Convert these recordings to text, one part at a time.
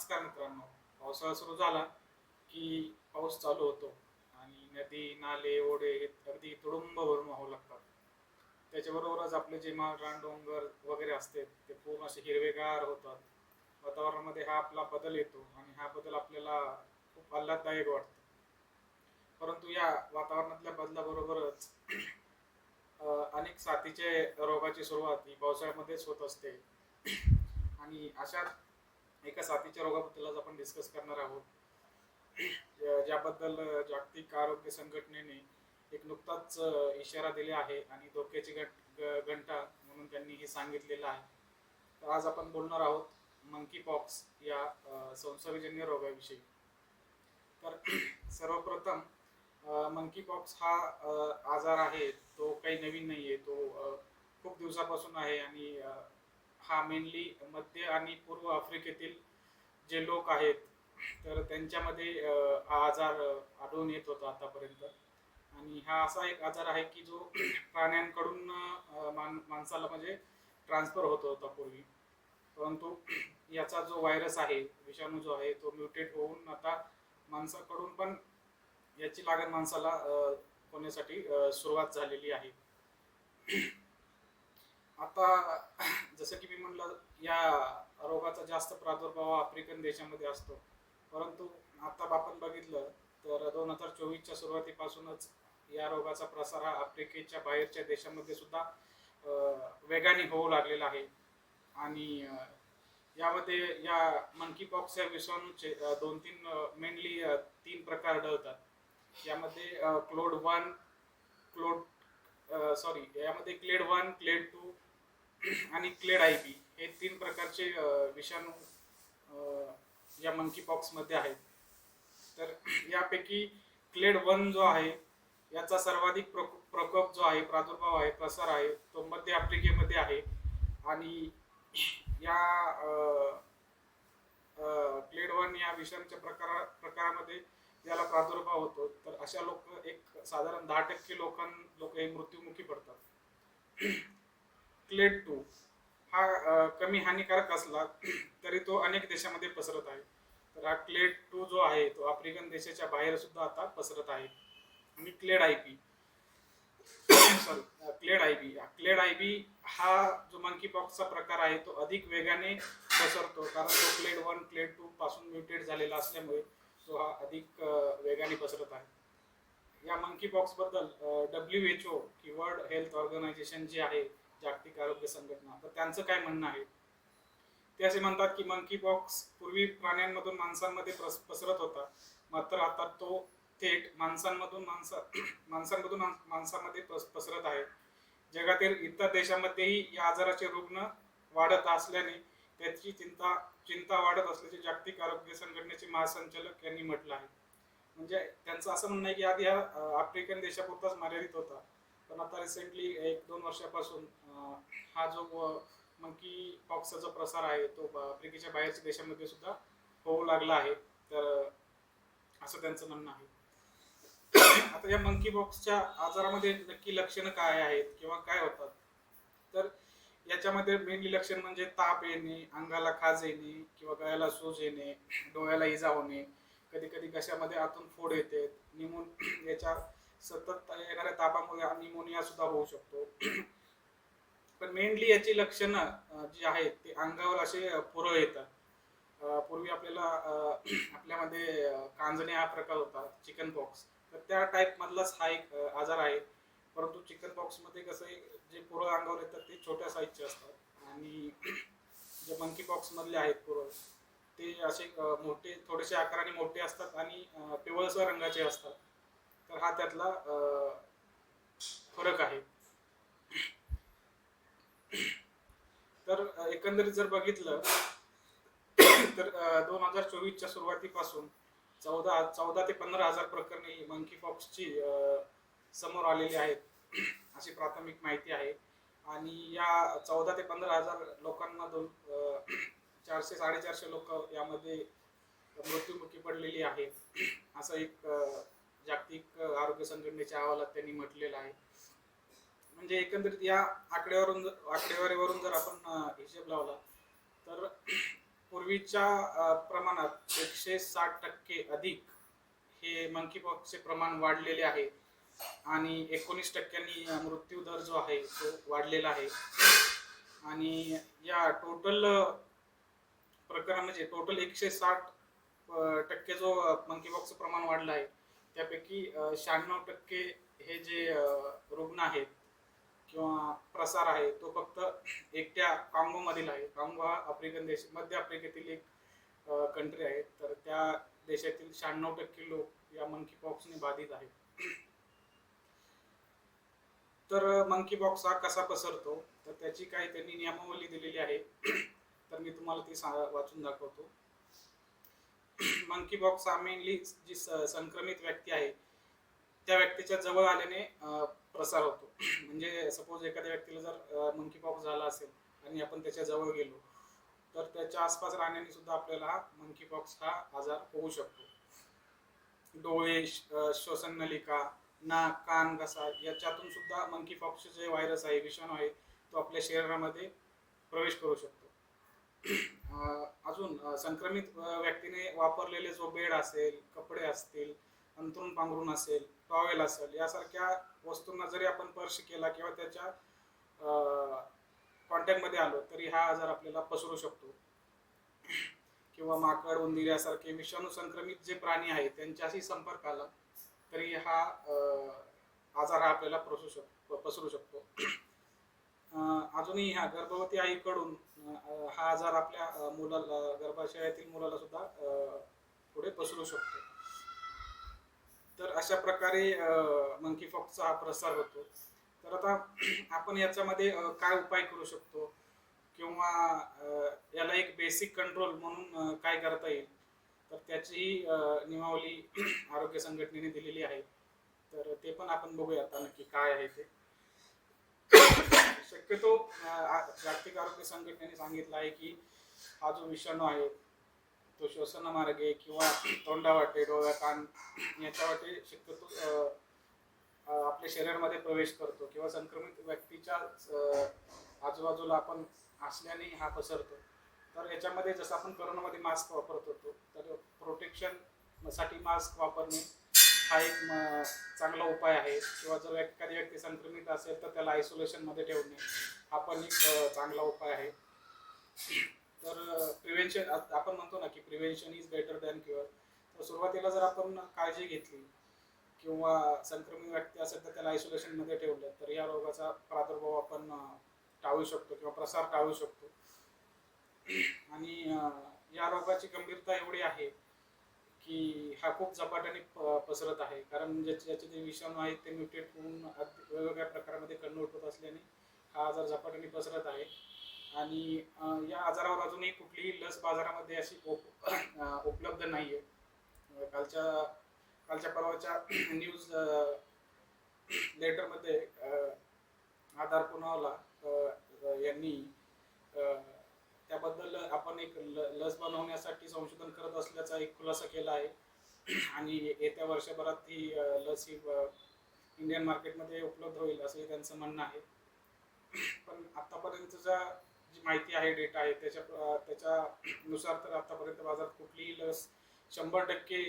नमस्कार मित्रांनो. पावसाळा सुरू झाला की पाऊस चालू होतो आणि नदी नाले ओढे हे अगदी तुडुंब भरून वाहू लागतात. त्याच्याबरोबरच आपले जे माळरान डोंगर वगैरे असते ते पूर्ण असे हिरवेगार होतात. वातावरणामध्ये हा आपला बदल येतो आणि हा बदल आपल्याला खूप आल्हाददायक वाटतो. परंतु या वातावरणातल्या बदलाबरोबरच अनेक साथीचे रोगाची सुरुवात ही पावसाळ्यामध्येच होत असते. आणि अशा एका साथीच्या रोगाबद्दल आज आपण डिस्कस करणार आहोत. ज्याबद्दल जागतिक आरोग्य संघटनेने एक नुकताच इशारा दिला आहे आणि धोक्याची घट घंटा म्हणून त्यांनी हे सांगितलेलं आहे. तर आज आपण बोलणार आहोत मंकी पॉक्स या संसर्गजन्य रोगाविषयी. तर सर्वप्रथम मंकी पॉक्स हा आजार आहे तो काही नवीन नाही आहे तो खूप दिवसापासून आहे आणि हा मेनली मध्य आणि पूर्व आफ्रिकेतील जे लोक आहेत तर त्यांच्यामध्ये हा आजार आढळून येत होता आतापर्यंत. आणि हा असा एक आजार आहे की जो प्राण्यांकडून मान माणसाला म्हणजे ट्रान्सफर होत होता पूर्वी. परंतु याचा जो व्हायरस आहे विषाणू जो आहे तो म्युटेट होऊन आता माणसाकडून पण याची लागण माणसाला होण्यासाठी सुरुवात झालेली आहे. आता जसं की मी म्हणलं या रोगाचा जास्त प्रादुर्भाव आफ्रिकन देशामध्ये असतो. परंतु आता आपण बघितलं तर दोन हजार चोवीसच्या सुरुवातीपासूनच या रोगाचा प्रसार हा आफ्रिकेच्या बाहेरच्या देशामध्ये सुद्धा वेगाने होऊ लागलेला आहे. आणि यामध्ये या मंकी पॉक्स या विषाणूचे दोन तीन मेनली तीन प्रकार आढळतात. यामध्ये क्लोड वन क्लोड सॉरी यामध्ये क्लेड वन क्लेड टू आणि क्लेड आय पी हे तीन प्रकारचे विषाणू या मंकी पॉक्समध्ये आहेत. तर यापैकी क्लेड वन जो आहे याचा सर्वाधिक प्रको- प्रकोप जो आहे प्रादुर्भाव आहे प्रसार आहे तो मध्य आफ्रिकेमध्ये आहे. आणि या क्लेड वन या विषाणूच्या प्रकारा प्रकारामध्ये ज्याला प्रादुर्भाव होतो. तर अशा लोक एक साधारण दहा टक्के लोकां लोक हे मृत्युमुखी पडतात. क्लेड टू हा कमी हानिकारक असला तरी तो अनेक देशामध्ये पसरत आहे. तर हा क्लेड टू जो आहे तो आफ्रिकन देशाच्या बाहेर सुद्धा आता पसरत आहे. आणि clade I P sorry clade I B clade I B हा जो मंकी पॉक्सचा प्रकार आहे तो अधिक वेगाने पसरतो. कारण तो क्लेड वन क्लेड टू पासून म्युटेट झालेला असल्यामुळे तो हा अधिक वेगाने पसरत आहे. या मंकी पॉक्सबद्दल डब्ल्यू एच ओ की वर्ल्ड हेल्थ ऑर्गनायझेशन जे आहे जागतिक आरोग्य संघटना. तर त्यांचं काय म्हणणं आहे? ते असे म्हणतात की मंकी बॉक्स पूर्वी प्राण्यांमधून माणसांमध्ये पसरत होता. मात्र आता तो थेट माणसांमधून माणसा माणसांमधून माणसामध्ये पसरत आहे. जगातील इतर देशांमध्येही या आजाराचे रुग्ण वाढत असल्याने त्याची चिंता चिंता वाढत असल्याचे जागतिक आरोग्य संघटनेचे महासंचालक यांनी म्हटलं आहे. म्हणजे त्यांचं असं म्हणणं आहे की आधी हा आफ्रिकन देशापुरताच मर्यादित होता. पण आता रिसेंटली एक दोन वर्षापासून हा जो मंकी पॉक्सचा जो प्रसार आहे तो आफ्रिकेच्या बाहेरच्या देशामध्ये सुद्धा होऊ लागला आहे. तर असं त्यांचं म्हणणं आहे. आता या मंकी बॉक्सच्या आजारामध्ये नक्की लक्षणं काय आहेत किंवा काय होतात? तर याच्यामध्ये मेनली लक्षण म्हणजे ताप येणे अंगाला खाज येणे किंवा गळ्याला सूज येणे डोळ्याला इजा होणे कधी कधी घशामध्ये आतून फोड येते निमून याच्या सतत येणाऱ्या तापामुळे निमोनिया सुद्धा होऊ शकतो. पण मेनली याची लक्षणं जी आहेत ते अंगावर असे अं, पुरळ येतात. पूर्वी आपल्याला आपल्यामध्ये कांजणे हा प्रकार होता चिकन पॉक्स तर त्या टाईप मधलाच हा एक आजार आहे. परंतु चिकन पॉक्समध्ये कसं आहे, जे पुरळ अंगावर येतात ते छोट्या साईजचे असतात. आणि जे मंकी पॉक्स मधले आहेत पुरळ ते असे मोठे थोडेसे आकाराने मोठे असतात आणि पिवळसर रंगाचे असतात. तर हा त्यातला फरक आहे. तर एकंदरीत जर बघितलं तर दोन हजार चोवीसच्या सुरुवातीपासून चौदा चौदा ते पंधरा हजार प्रकरणे मंकी पॉक्सची समोर आलेली आहेत. अशी प्राथमिक माहिती आहे. आणि या चौदा ते पंधरा हजार लोकांना दोन चारशे साडेचारशे लोक यामध्ये मृत्युमुखी पडलेली आहे असं एक जागतिक आरोग्य संघटनेच्या अहवालात त्यांनी म्हटलेलं आहे. म्हणजे एकंदरीत या आकड्यावरून जर- आकडेवारीवरून जर आपण हिशेब लावला तर पूर्वीच्या प्रमाणात एकशे साठ टक्के अधिक हे मंकी पॉक्सचे प्रमाण वाढलेले आहे. आणि एकोणीस टक्क्यांनी मृत्यू दर जो आहे तो वाढलेला आहे. आणि या टोटल प्रकरण म्हणजे टोटल एकशे साठ टक्के जो मंकी पॉक्सचं प्रमाण वाढलं आहे त्यापैकी शहाण्णव टक्के हे जे रुग्ण आहेत किंवा प्रसार आहे तो फक्त एकट्या कांगो मधील आहे. कांगो हा आफ्रिकन देश मध्य आफ्रिकेतील एक कंट्री आहे. तर त्या देशातील शहाण्णव टक्के लोक या मंकी पॉक्सने बाधित आहेत. तर मंकी पॉक्स हा कसा पसरतो? तर त्याची काही त्यांनी नियमावली दिलेली आहे. तर मी तुम्हाला ती सा- वाचून दाखवतो. मंकी बॉक्स हा मेनली जी स- संक्रमित व्यक्ती आहे त्या व्यक्तीच्या जवळ आल्याने प्रसार होतो. म्हणजे सपोज एखाद्या व्यक्तीला जर मंकी पॉक्स झाला असेल आणि आपण त्याच्याजवळ गेलो तर त्याच्या आसपास राहण्याने सुद्धा आपल्याला हा मंकी पॉक्स हा आजार होऊ शकतो. डोळे श- श्वसन नलिका नाक कान घसा याच्यातून सुद्धा मंकी बॉक्सचे जे व्हायरस आहे विषाणू आहे तो आपल्या शरीरामध्ये प्रवेश करू शकतो. अजून संक्रमित व्यक्तीने वापरलेले जो बेड असेल कपडे असतील अंथरूण पांघरूण असेल टॉवेल असेल यासारख्या वस्तूंना जरी आपण स्पर्श केला किंवा त्याच्या कॉन्टॅक्टमध्ये आलो तरी हा आजार आपल्याला पसरू शकतो. किंवा माकड उंदीर यासारखे विषाणू संक्रमित जे प्राणी आहेत त्यांच्याशी संपर्क आला तरी हा आजार हा आपल्याला पसरू शक पसरू शकतो. अजूनही ह्या गर्भवती आईकडून हा आजार आपल्या मुलाला गर्भाशयातील मुलाला सुद्धा पुढे पसरू शकतो. तर अशा प्रकारे मंकी फॉक्सचा हा प्रसार होतो. तर आता आपण याच्यामध्ये काय उपाय करू शकतो? किंवा याला एक बेसिक कंट्रोल म्हणून काय करता येईल? तर त्याचीही निमावली नियमावली आरोग्य संघटनेने दिलेली आहे. तर ते पण आपण बघूया आता नक्की काय आहे ते. शक्यतो जागतिक आरोग्य संघटनेने सांगितलं आहे की हा जो विषाणू आहे तो श्वसनमार्गे किंवा तोंडावाटे डोळ्या कान याच्यावाटे शक्यतो आपल्या शरीरामध्ये प्रवेश करतो किंवा संक्रमित व्यक्तीच्या आजूबाजूला आपण असल्याने हा पसरतो. तर याच्यामध्ये जसं आपण करोनामध्ये मास्क वापरत होतो तर प्रोटेक्शनसाठी मास्क वापरणे हा एक चांगला उपाय आहे. किंवा जर एखादी व्यक्ती संक्रमित असेल तर त्याला आयसोलेशनमध्ये ठेवणे हा पण एक चांगला उपाय आहे. तर प्रिव्हेन्शन आपण म्हणतो ना की prevention is better than cure तर सुरुवातीला जर आपण काळजी घेतली किंवा संक्रमित व्यक्ती असेल तर त्याला आयसोलेशनमध्ये ठेवलं तर या रोगाचा प्रादुर्भाव आपण टाळू शकतो किंवा प्रसार टाळू शकतो. आणि या रोगाची गंभीरता एवढी आहे की हा खूप झपाट्याने प- पसरत आहे. कारण ज्याचे ज्याचे जे विषाणू आहेत ते म्युटेट होऊन वेगवेगळ्या प्रकारामध्ये कन्वर्ट होत असल्याने हा आजार झपाट्याने पसरत आहे. आणि या आजारावर अजूनही कुठलीही लस बाजारामध्ये अशी उप उपलब्ध नाही आहे कालच्या कालच्या परवाच्या न्यूज लेटरमध्ये आधार पुनावला यांनी त्याबद्दल आपण एक ल- लस बनवण्यासाठी संशोधन करत असल्याचा एक खुलासा केला आहे. आणि येत्या वर्षभरात ही लस ही इंडियन मार्केटमध्ये उपलब्ध होईल असंही त्यांचं म्हणणं आहे. पण आतापर्यंतच्या जी माहिती आहे डेटा आहे त्याच्या त्याच्यानुसार तर आतापर्यंत बाजारात कुठलीही लस शंभर टक्के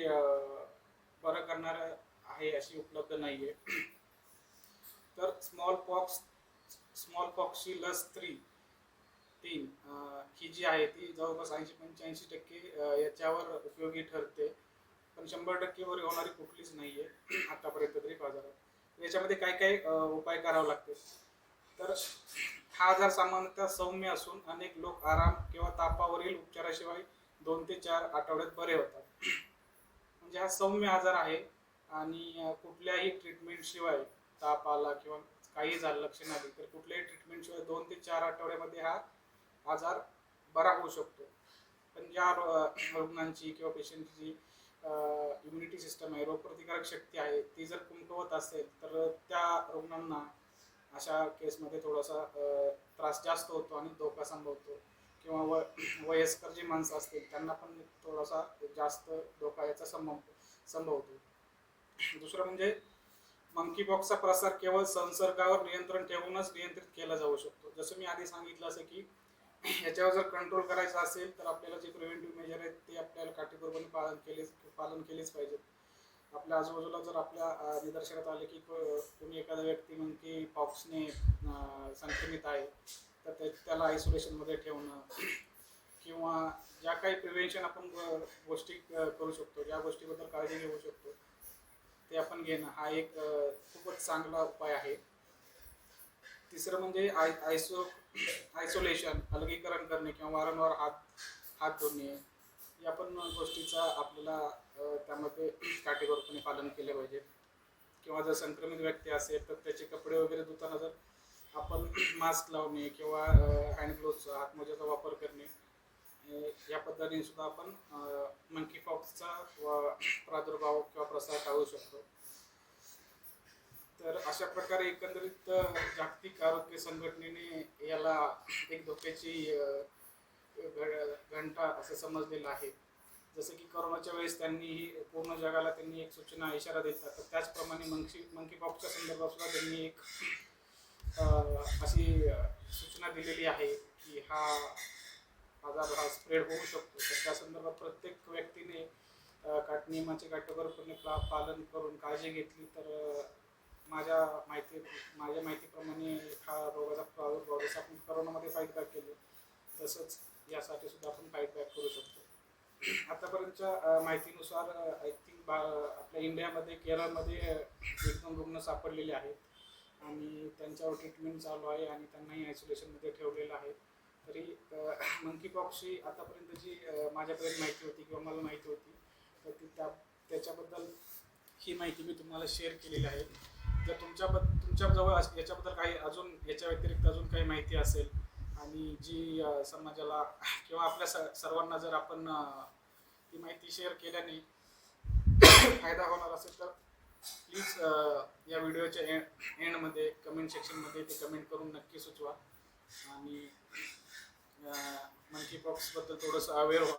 बरं करणार आहे अशी उपलब्ध नाही आहे तर स्मॉल पॉक्स स्मॉल पॉक्सची लस थ्री तीन ही जी आहे ती जवळपास ऐंशी पंच्याऐंशी टक्के याच्यावर उपयोगी ठरते. पण शंभर टक्केवर होणारी कुठलीच नाही आहे आतापर्यंत तरी बाजारात. याच्यामध्ये काय काय उपाय करावे लागते तर हा आजार सामान्यतः सौम्य असून अनेक लोक आराम किंवा तापावरील उपचाराशिवाय दोन ते चार आठवड्यात बरे होतात. म्हणजे हा सौम्य आजार आहे आणि कुठल्याही ट्रीटमेंट शिवाय ताप आला किंवा काही झालं लक्षण आली तर कुठल्याही ट्रीटमेंट शिवाय दोन ते चार आठवड्यामध्ये हा आजार बरा होऊ शकतो. पण ज्या रुग्णांची किंवा पेशंटची इम्युनिटी सिस्टम आहे रोगप्रतिकारक शक्ती आहे ती जर कुमकवत असेल तर त्या रुग्णांना अशा केसमध्ये थोडासा त्रास जास्त होतो आणि धोका संभवतो. किंवा व वयस्कर जी माणसं असतील त्यांना पण थोडासा जास्त धोका याचा संभव संभवतो. दुसरं म्हणजे मंकी बॉक्सचा प्रसार केवळ संसर्गावर नियंत्रण ठेवूनच नियंत्रित केला जाऊ शकतो. जसं मी आधी सांगितलं असं की याच्यावर जर कंट्रोल करायचं असेल तर आपल्याला जे प्रिव्हेंटिव्ह मेजर आहेत ते आपल्याला काटेकोरपणे पालन केलेच पालन केलेच पाहिजेत. आपल्या आजूबाजूला जर आपल्या निदर्शनात आले की कोणी एखादा व्यक्ती मंकी पॉक्सने संक्रमित आहे तर त्या- त्याला आयसोलेशनमध्ये ठेवणं किंवा ज्या काही प्रिव्हेन्शन आपण गोष्टी करू शकतो ज्या गोष्टीबद्दल काळजी घेऊ शकतो ते आपण घेणं हा एक खूपच चांगला उपाय आहे. तिसरं म्हणजे आय आयसो आयसोलेशन अलगीकरण करणे किंवा वारंवार हात हात धुणे या पण गोष्टीचा आपल्याला त्यामध्ये काटेकोरपणे पालन केले पाहिजे. किंवा जर संक्रमित व्यक्ती असेल तर त्याचे कपडे वगैरे धुताना जर आपण मास्क लावणे किंवा हँड ग्लोव्हचा हातमोज्याचा वापर करणे या पद्धतीने सुद्धा आपण मंकी फॉक्सचा प्रादुर्भाव किंवा प्रसार टाळू शकतो. तर अशा प्रकारे एकंदरीत जागतिक आरोग्य संघटनेने याला एक धोक्याची घ- घंटा असं समजलेलं आहे. जसं की कोरोनाच्या वेळेस त्यांनी ही पूर्ण जगाला त्यांनी एक सूचना इशारा दिला. तर त्याचप्रमाणे मंकी मंकी पॉक्सच्या संदर्भात सुद्धा त्यांनी एक अशी सूचना दिलेली आहे की हा आजार हा स्प्रेड होऊ शकतो. तर त्या संदर्भात प्रत्येक व्यक्तीने काट नियमाचे काटेकोरपणे पा- पालन करून काळजी घेतली तर माझ्या माहिती माझ्या माहितीप्रमाणे हा रोगाचा प्रादुर्भाव जसं आपण करोनामध्ये फाईट बॅक केले. तसंच यासाठी सुद्धा आपण फाईट बॅक करू शकतो. आतापर्यंतच्या माहितीनुसार आय थिंक बा आपल्या इंडियामध्ये केरळमध्ये एक दोन रुग्ण सापडलेले आहेत. आणि त्यांच्यावर ट्रीटमेंट चालू आहे आणि त्यांनाही आयसोलेशनमध्ये ठेवलेलं आहे. तरी मंकी पॉक्सची आतापर्यंत जी माझ्याकडे माझ्यापर्यंत माहिती होती किंवा मला माहिती होती तर ती त्या त्याच्याबद्दल ही माहिती मी तुम्हाला शेअर केलेली आहे. जर तुमच्या तुमच्याजवळ अस- याच्याबद्दल काही अजून याच्या व्यतिरिक्त अजून काही माहिती असेल आणि जी समाजाला किंवा आपल्या स सर्वांना जर आपण ती माहिती शेअर केल्याने फायदा होणार असेल तर प्लीज या व्हिडिओच्या एंड एंडमध्ये कमेंट सेक्शनमध्ये ते कमेंट करून नक्की सुचवा. आणि मंकी पॉक्सबद्दल थोडंसं अवेअर व्हा.